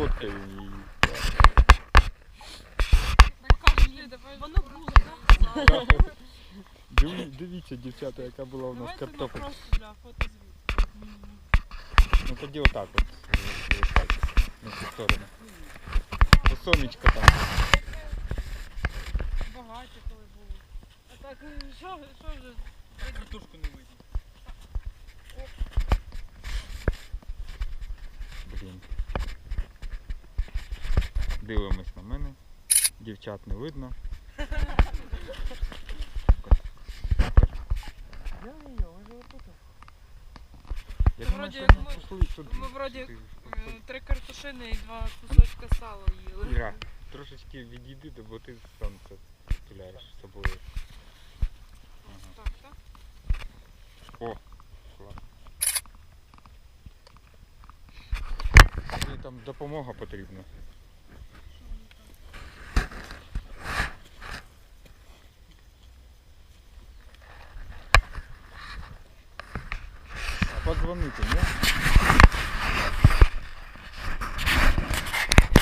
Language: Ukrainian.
фоткаю її. Воно було, так? Диві- Дивіться, дівчата, яка була у нас Давайте ну, картопель. просто для фотозвіту. Ну тоді отак от е, повертайте на цю сторону. Бо сонечко там. Багаті коли було. А так, е, що, що вже? Картошку не видно. Блін. Дивимось на мене. Дівчат не видно. Я думаю, вроді що як ми вроді Е, Три картошини і два кусочка сала їли. Іра, трошечки відійди, бо ти сонце туляєш з собою. Ага. Так, так. О, клас. Мені там допомога потрібна. А подзвонити, ні?